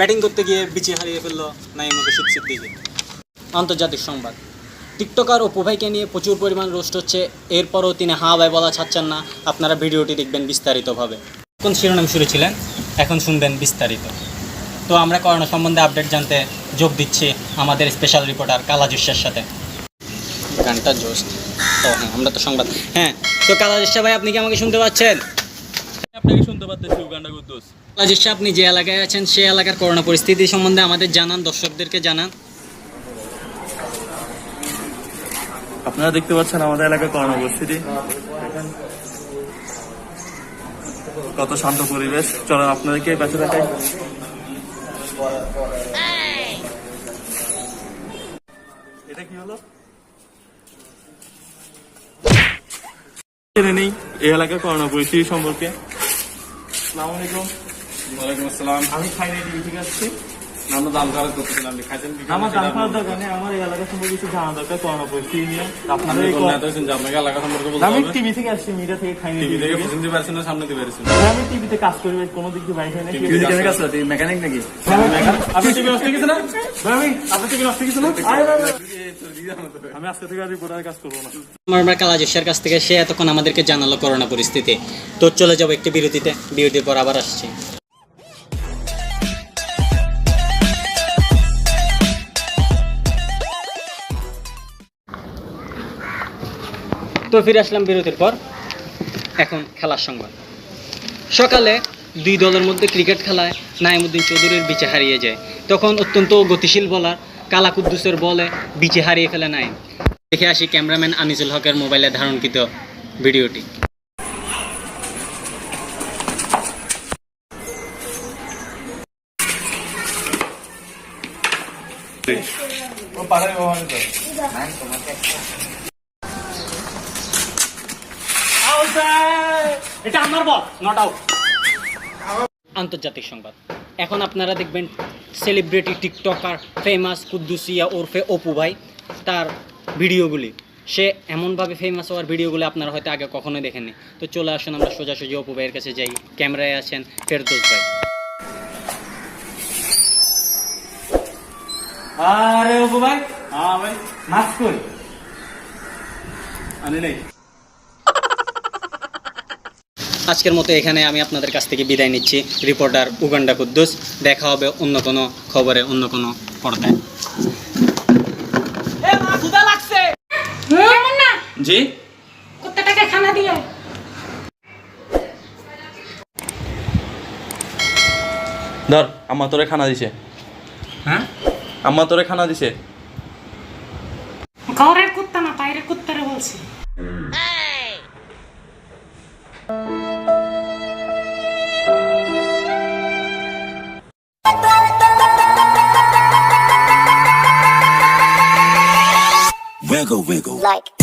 Batting করতে গিয়ে বিচে হারিয়ে ফেলল নাইম রশিদ সিদ্দিকি। আন্তর্জাতিক সংবাদ। টিকটকার ও ভাইকে নিয়ে প্রচুর পরিমাণ রোস্ট হচ্ছে। এরপরও তিনি হা ভাই বলা ছাড়ছেন না। আপনারা ভিডিওটি দেখবেন বিস্তারিতভাবে। কোন শিরোনাম শুরু ছিলেন? এখন শুনবেন বিস্তারিত। তো আমরা করোনা সম্বন্ধে আপডেট জানতে যোগ দিচ্ছি আমাদের স্পেশাল রিপোর্টার কালা কালাজুসের সাথে। গানটা জোশ। তো হ্যাঁ আমরা তো সংবাদ। হ্যাঁ তো কালা কালাজুসা ভাই, আপনি কি আমাকে শুনতে পাচ্ছেন? আপনাকে শুনতে পাচ্ছি উগান্ডা কুদ্দুস? কালাজুসা আপনি যে এলাকায় আছেন সেই এলাকার করোনা পরিস্থিতি সম্বন্ধে আমাদের জানান দর্শকদেরকে জানান। আপনারা দেখতে পাচ্ছেন আমাদের এলাকার করোনা পরিস্থিতি। কত শান্ত পরিবেশ। চলো আপনাদেরকে বেঁচে দেখাই। এটা কি হলো? জেনে নেই এই এলাকার করোনা পরিস্থিতি সম্পর্কে। আসসালামু আলাইকুম। ওয়ালাইকুম আসসালাম। আমি ফাইনালি ঠিক আসছি আমরা দাম খারাপ করতেছিলাম খাইছেন আমার দাম খাওয়ার দরকার নেই আমার এই এলাকা সম্পর্কে কিছু জানা দরকার করোনা পরিস্থিতি নিয়ে। আপনাদের এই কোন হয়েছেন যে আপনাকে এলাকা সম্পর্কে বলতে আমি টিভি থেকে আসছি মিডিয়া থেকে খাইনি টিভি টিভি থেকে থেকে। পারছেন না সামনে দিয়ে পারছেন আমি টিভিতে কাজ করি কোনো দিক দিয়ে বাইরে না টিভি টিভি থেকে থেকে কাজ কাজ করি মেকানিক নাকি? আপনি টিভি নষ্ট গেছে না ভাই, আমি টিভি নষ্ট গেছে না? আরে ভাই, ভাই। আমি আজকে থেকে আর রিপোর্টার কাজ করব না। আমরা কালাজুসের কাছ থেকে সে এতক্ষণ আমাদেরকে জানালো করোনা পরিস্থিতি। তো চলে যাব একটি বিরতিতে বিরতির পর আবার আসছি। তো ফিরে আসলাম বিরতির পর। এখন খেলার সংবাদ। সকালে দুই দলের মধ্যে ক্রিকেট খেলায় নাইমুদ্দিন চৌধুরীর বিচে হারিয়ে যায়। তখন অত্যন্ত গতিশীল বলার কালা কুদ্দুসের বলে বিচে হারিয়ে ফেলে নাইম দেখে আসি ক্যামেরাম্যান আনিসুল হকের মোবাইলে ধারণকৃত ভিডিওটি। ও আন্তর্জাতিক সংবাদ। এখন আপনারা দেখবেন সেলিব্রিটি টিকটকার ফেমাস কুদ্দুসিয়া ওরফে অপু ভাই, তার ভিডিওগুলি। সে এমনভাবে ফেমাস হওয়ার ভিডিওগুলি আপনারা হয়তো আগে কখনোই দেখেননি। তো চলে আসুন আমরা সোজাসুজি অপু ভাইয়ের কাছে যাই। ক্যামেরায় আছেন ফেরদৌস ভাই। আরে অপু ভাই হ্যাঁ ভাই মাছ কই আনি নাই। আজকের মতো এখানে আমি আপনাদের কাছ থেকে বিদায় নিচ্ছি। রিপোর্টার উগান্ডা কুদ্দুস দেখা হবে অন্য কোনো খবরে অন্য কোনো পর্দায়। জি? কুত্তাটাকে খানা দিও ধর আম্মা তোরে খানা দিছে। হ্যাঁ? আম্মা তোরে খানা দিছে। ঘরের কুত্তা না বাইরের কুত্তারে বলছি। Wiggle, wiggle. like